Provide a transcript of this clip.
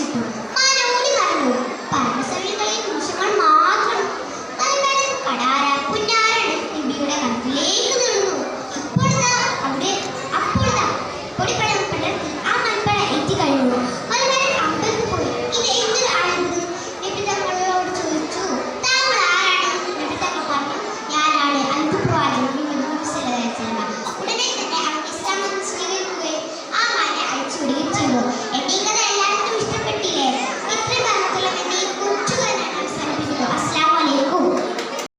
വിളിച്ചിട്ടു മനോടി പറഞ്ഞു. പരമസവികളിൽ നിമിഷങ്ങൾ മാത്രം. കടാര കുഞ്ഞാരാണ് ബിബിയുടെ കത്തിലേ